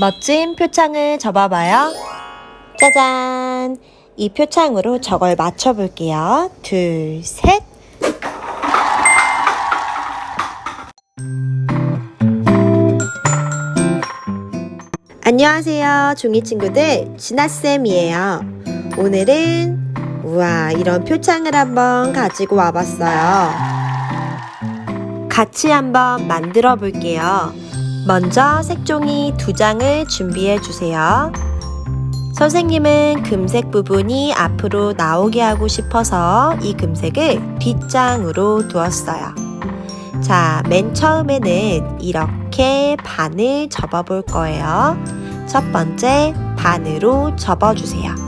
멋진 표창을 접어봐요. 짜잔! 이 표창으로 저걸 맞춰볼게요. 둘, 셋. 안녕하세요. 종이 친구들. 진아쌤이에요. 오늘은, 우와, 이런 표창을 한번 가지고 와봤어요. 같이 한번 만들어 볼게요. 먼저 색종이 두 장을 준비해 주세요. 선생님은 금색 부분이 앞으로 나오게 하고 싶어서 이 금색을 뒷장으로 두었어요. 자, 맨 처음에는 이렇게 반을 접어 볼 거예요. 첫 번째 반으로 접어 주세요.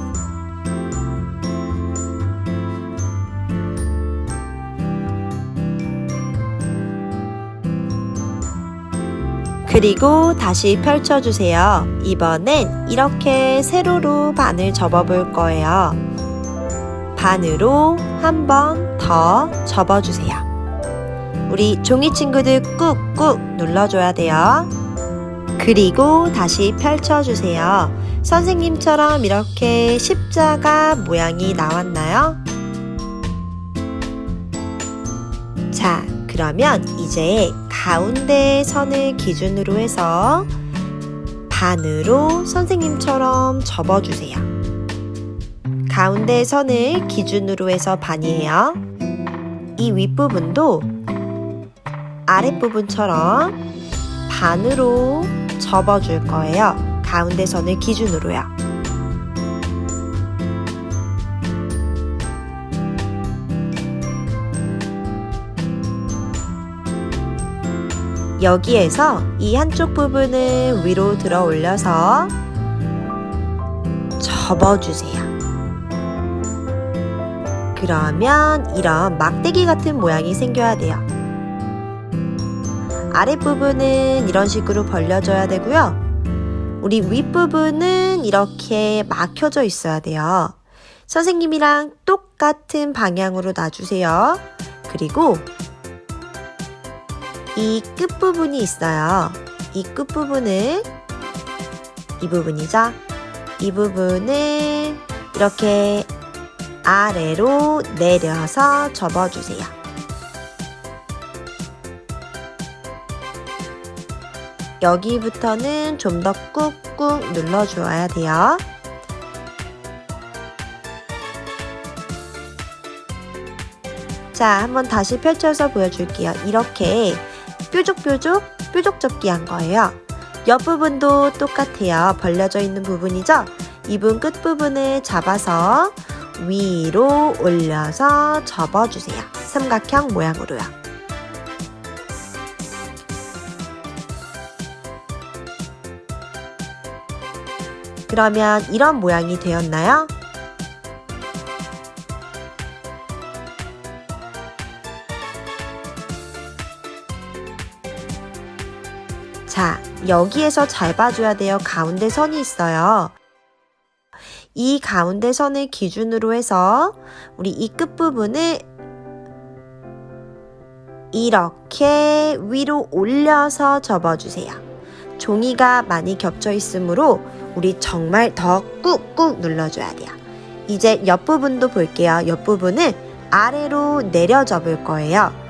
그리고 다시 펼쳐주세요. 이번엔 이렇게 세로로 반을 접어볼 거예요. 반으로 한 번 더 접어주세요. 우리 종이 친구들 꾹꾹 눌러줘야 돼요. 그리고 다시 펼쳐주세요. 선생님처럼 이렇게 십자가 모양이 나왔나요? 자, 그러면 이제 가운데 선을 기준으로 해서 반으로 선생님처럼 접어주세요. 가운데 선을 기준으로 해서 반이에요. 이 윗부분도 아랫부분처럼 반으로 접어줄 거예요. 가운데 선을 기준으로요. 여기에서 이 한쪽 부분을 위로 들어 올려서 접어주세요. 그러면 이런 막대기 같은 모양이 생겨야 돼요. 아랫부분은 이런 식으로 벌려줘야 되고요. 우리 윗부분은 이렇게 막혀져 있어야 돼요. 선생님이랑 똑같은 방향으로 놔주세요. 그리고 이 끝부분이 있어요. 이 끝부분을 이 부분이죠. 이 부분을 이렇게 아래로 내려서 접어주세요. 여기부터는 좀 더 꾹꾹 눌러주어야 돼요. 자, 한번 다시 펼쳐서 보여줄게요. 이렇게 뾰족뾰족 뾰족 접기 한 거예요. 옆부분도 똑같아요. 벌려져 있는 부분이죠? 이분 끝부분을 잡아서 위로 올려서 접어주세요. 삼각형 모양으로요. 그러면 이런 모양이 되었나요? 여기에서 잘 봐줘야 돼요. 가운데 선이 있어요. 이 가운데 선을 기준으로 해서 우리 이 끝부분을 이렇게 위로 올려서 접어주세요. 종이가 많이 겹쳐 있으므로 우리 정말 더 꾹꾹 눌러줘야 돼요. 이제 옆부분도 볼게요. 옆부분을 아래로 내려 접을 거예요.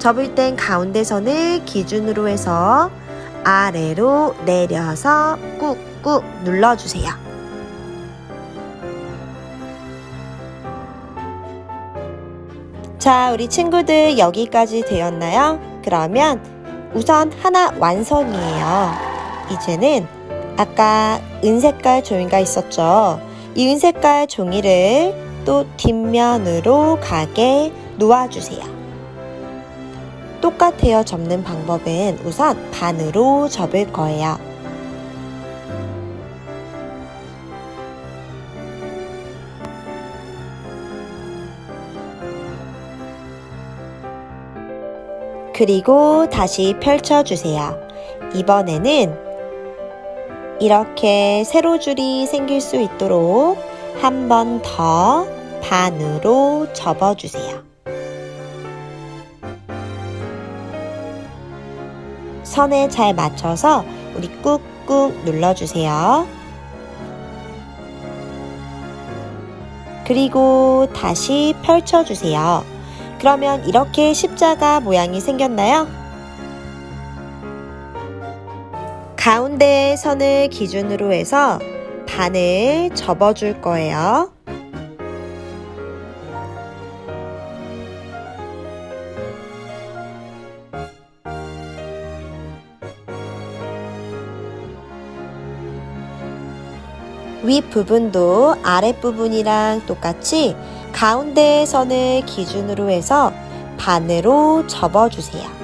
접을 땐 가운데 선을 기준으로 해서 아래로 내려서 꾹꾹 눌러주세요. 자, 우리 친구들 여기까지 되었나요? 그러면 우선 하나 완성이에요. 이제는 아까 은색깔 종이가 있었죠. 이 은색깔 종이를 또 뒷면으로 가게 놓아주세요. 똑같아요. 접는 방법은 우선 반으로 접을 거예요. 그리고 다시 펼쳐주세요. 이번에는 이렇게 세로줄이 생길 수 있도록 한 번 더 반으로 접어주세요. 선에 잘 맞춰서 우리 꾹꾹 눌러주세요. 그리고 다시 펼쳐주세요. 그러면 이렇게 십자가 모양이 생겼나요? 가운데 선을 기준으로 해서 반을 접어줄 거예요. 윗부분도 아랫부분이랑 똑같이 가운데 선을 기준으로 해서 반으로 접어주세요.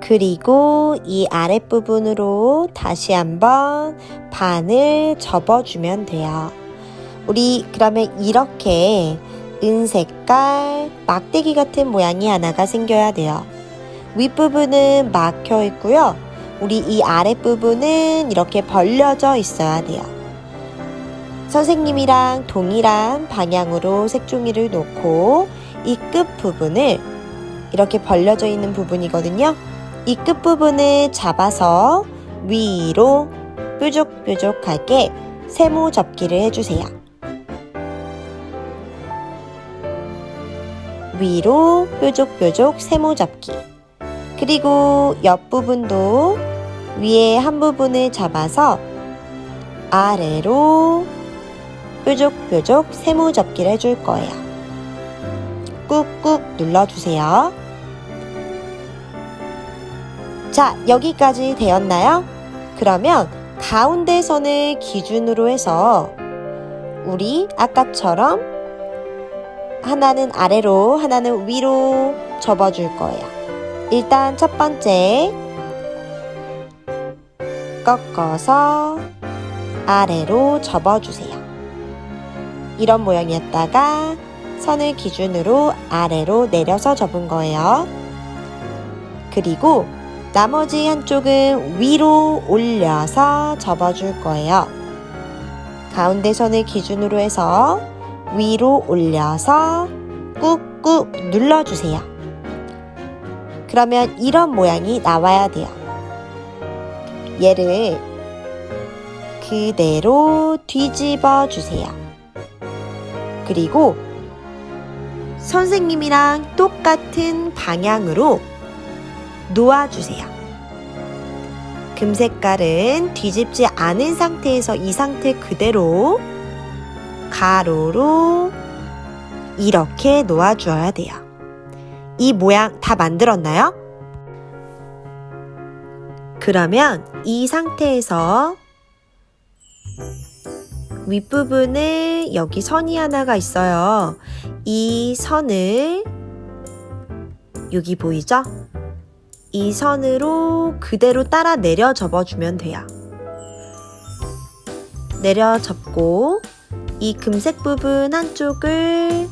그리고 이 아랫부분으로 다시 한번 반을 접어주면 돼요. 우리 그러면 이렇게 은색깔 막대기 같은 모양이 하나가 생겨야 돼요. 윗부분은 막혀 있고요. 우리 이 아랫부분은 이렇게 벌려져 있어야 돼요. 선생님이랑 동일한 방향으로 색종이를 놓고 이 끝부분을 이렇게 벌려져 있는 부분이거든요. 이 끝부분을 잡아서 위로 뾰족뾰족하게 세모 접기를 해주세요. 위로 뾰족뾰족 세모 접기. 그리고 옆부분도 위에 한 부분을 잡아서 아래로 뾰족뾰족 세모 접기를 해줄 거예요. 꾹꾹 눌러주세요. 자, 여기까지 되었나요? 그러면 가운데 선을 기준으로 해서 우리 아까처럼 하나는 아래로, 하나는 위로 접어줄 거예요. 일단 첫 번째 꺾어서 아래로 접어주세요. 이런 모양이었다가 선을 기준으로 아래로 내려서 접은 거예요. 그리고 나머지 한쪽은 위로 올려서 접어줄 거예요. 가운데 선을 기준으로 해서 위로 올려서 꾹꾹 눌러주세요. 그러면 이런 모양이 나와야 돼요. 얘를 그대로 뒤집어 주세요. 그리고 선생님이랑 똑같은 방향으로 놓아주세요. 금 색깔은 뒤집지 않은 상태에서 이 상태 그대로 가로로 이렇게 놓아주어야 돼요. 이 모양 다 만들었나요? 그러면 이 상태에서 윗부분에 여기 선이 하나가 있어요. 이 선을 여기 보이죠? 이 선으로 그대로 따라 내려 접어주면 돼요. 내려 접고 이 금색 부분 한쪽을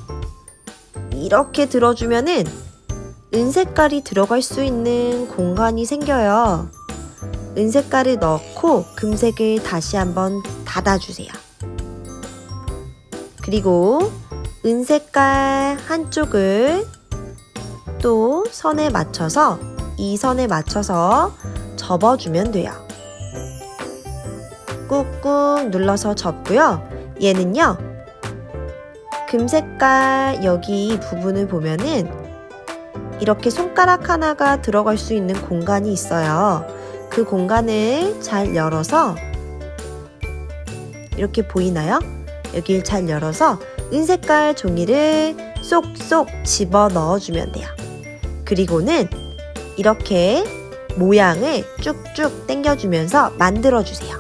이렇게 들어주면은 은색깔이 들어갈 수 있는 공간이 생겨요. 은색깔을 넣고 금색을 다시 한번 닫아주세요. 그리고 은색깔 한쪽을 또 선에 맞춰서 이 선에 맞춰서 접어주면 돼요. 꾹꾹 눌러서 접고요. 얘는요. 금색깔 여기 부분을 보면은 이렇게 손가락 하나가 들어갈 수 있는 공간이 있어요. 그 공간을 잘 열어서 이렇게 보이나요? 여기를 잘 열어서 은색깔 종이를 쏙쏙 집어 넣어주면 돼요. 그리고는 이렇게 모양을 쭉쭉 당겨주면서 만들어주세요.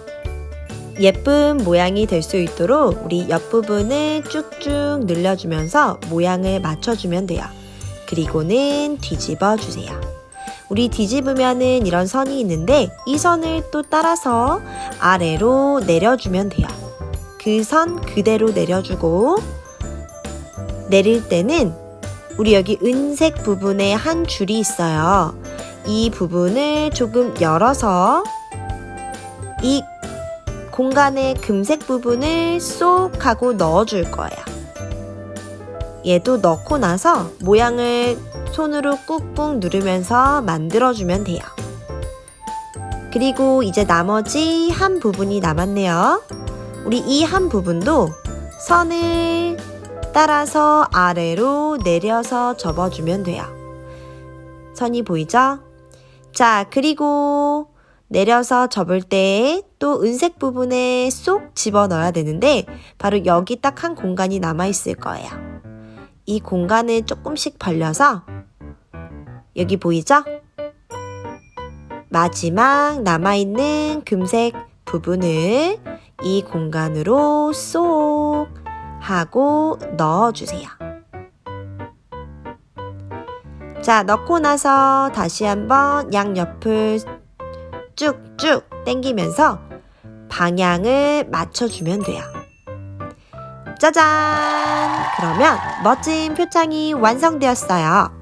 예쁜 모양이 될 수 있도록 우리 옆부분을 쭉쭉 늘려주면서 모양을 맞춰주면 돼요. 그리고는 뒤집어 주세요. 우리 뒤집으면은 이런 선이 있는데 이 선을 또 따라서 아래로 내려주면 돼요. 그 선 그대로 내려주고 내릴 때는 우리 여기 은색 부분에 한 줄이 있어요. 이 부분을 조금 열어서 이 공간의 금색 부분을 쏙 하고 넣어줄 거예요. 얘도 넣고 나서 모양을 손으로 꾹꾹 누르면서 만들어주면 돼요. 그리고 이제 나머지 한 부분이 남았네요. 우리 이 한 부분도 선을 따라서 아래로 내려서 접어주면 돼요. 선이 보이죠? 자, 그리고 내려서 접을 때또 은색 부분에 쏙 집어 넣어야 되는데 바로 여기 딱 한 공간이 남아 있을 거예요. 이 공간을 조금씩 벌려서 여기 보이죠? 마지막 남아있는 금색 부분을 이 공간으로 쏙 하고 넣어주세요. 자, 넣고 나서 다시 한번 양옆을 쭉쭉 당기면서 방향을 맞춰주면 돼요. 짜잔! 그러면 멋진 표창이 완성되었어요.